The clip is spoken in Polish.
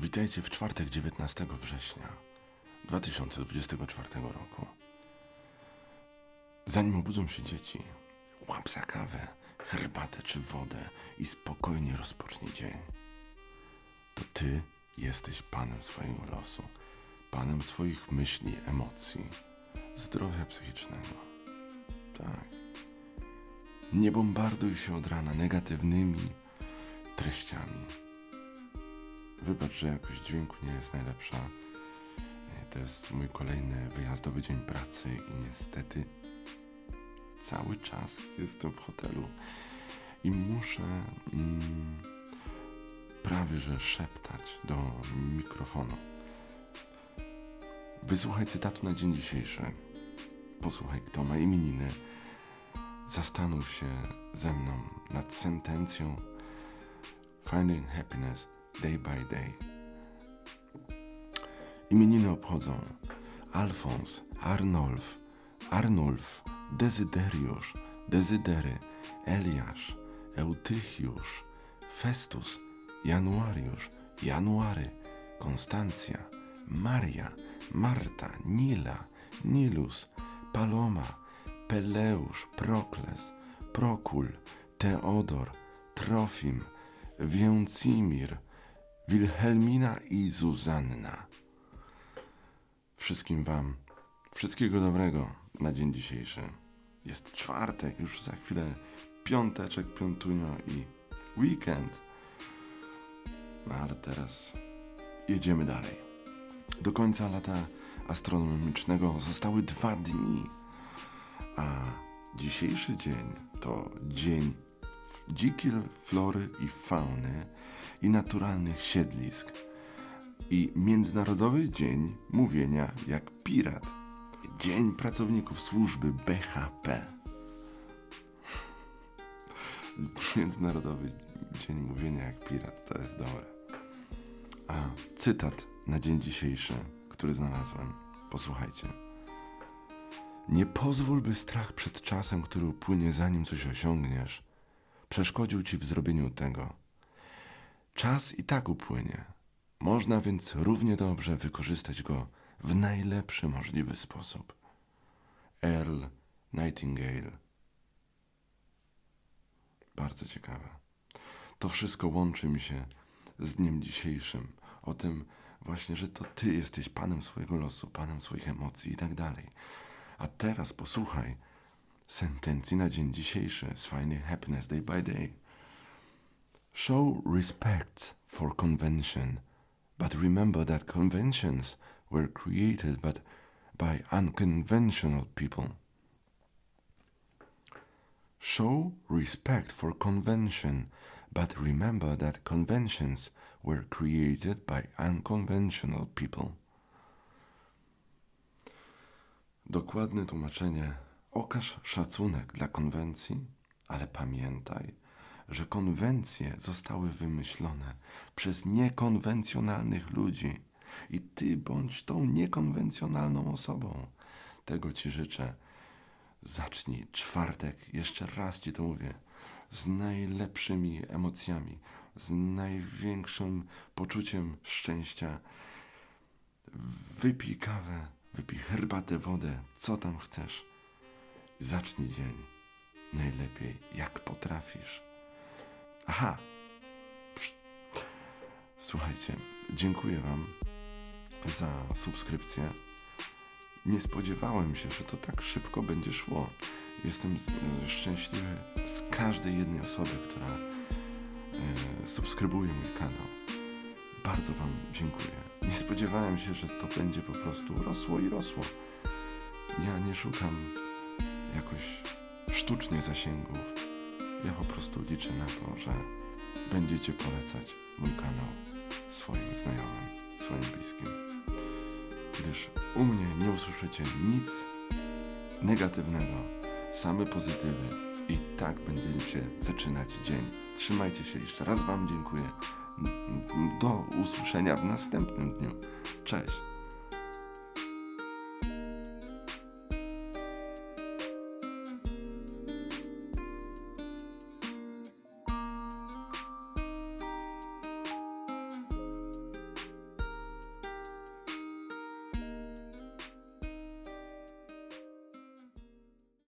Witajcie w czwartek 19 września 2024 roku. Zanim obudzą się dzieci, łap za kawę, herbatę czy wodę i spokojnie rozpocznij dzień. To ty jesteś panem swojego losu, panem swoich myśli, emocji, zdrowia psychicznego. Tak. Nie bombarduj się od rana negatywnymi treściami. Wybacz, że jakość dźwięku nie jest najlepsza. E, To jest mój kolejny wyjazdowy dzień pracy i niestety cały czas jestem w hotelu i muszę mm, prawie że szeptać do mikrofonu. Wysłuchaj cytatu na dzień dzisiejszy. Posłuchaj, kto ma imieniny. Zastanów się ze mną nad sentencją Finding Happiness Day by Day. Imieniny obchodzą Alfons, Arnolf, Arnulf, Dezyderiusz, Dezydery, Eliasz, Eutychiusz, Festus, Januariusz, January, Konstancja, Maria, Marta, Nila, Nilus, Paloma, Peleusz, Prokles, Prokul, Teodor, Trofim, Więcimir, Wilhelmina i Zuzanna. Wszystkim Wam wszystkiego dobrego na dzień dzisiejszy. Jest czwartek, już za chwilę piąteczek, piątunio i weekend. No ale teraz jedziemy dalej. Do końca lata astronomicznego zostały dwa dni, a dzisiejszy dzień to dzień dzikiej flory i fauny i naturalnych siedlisk i Międzynarodowy Dzień Mówienia jak Pirat. Dzień Pracowników Służby BHP. Międzynarodowy Dzień Mówienia jak Pirat, to jest dobre. A cytat na dzień dzisiejszy, który znalazłem. Posłuchajcie. Nie pozwól, by strach przed czasem, który upłynie zanim coś osiągniesz, przeszkodził ci w zrobieniu tego. Czas i tak upłynie. Można więc równie dobrze wykorzystać go w najlepszy możliwy sposób. Earl Nightingale. Bardzo ciekawe. To wszystko łączy mi się z dniem dzisiejszym. O tym właśnie, że to ty jesteś panem swojego losu, panem swoich emocji i tak dalej. A teraz posłuchaj sentencji na dzień dzisiejszy z fajnej Happiness Day by Day. Show respect for convention, but remember that conventions were created but by unconventional people. Show respect for convention, but remember that conventions were created by unconventional people. Dokładne tłumaczenie. Okaż szacunek dla konwencji, ale pamiętaj, że konwencje zostały wymyślone przez niekonwencjonalnych ludzi i ty bądź tą niekonwencjonalną osobą. Tego ci życzę. Zacznij czwartek, jeszcze raz ci to mówię, z najlepszymi emocjami, z największym poczuciem szczęścia. Wypij kawę, wypij herbatę, wodę, co tam chcesz. Zacznij dzień najlepiej, jak potrafisz. Aha. Słuchajcie, dziękuję Wam za subskrypcję. Nie spodziewałem się, że to tak szybko będzie szło. Jestem e, szczęśliwy z każdej jednej osoby, która e, subskrybuje mój kanał. Bardzo Wam dziękuję. Nie spodziewałem się, że to będzie po prostu rosło i rosło. Ja nie szukam jakoś sztucznie zasięgów. Ja po prostu liczę na to, że będziecie polecać mój kanał swoim znajomym, swoim bliskim. Gdyż u mnie nie usłyszycie nic negatywnego, same pozytywy i tak będziecie zaczynać dzień. Trzymajcie się, jeszcze raz Wam dziękuję. Do usłyszenia w następnym dniu. Cześć.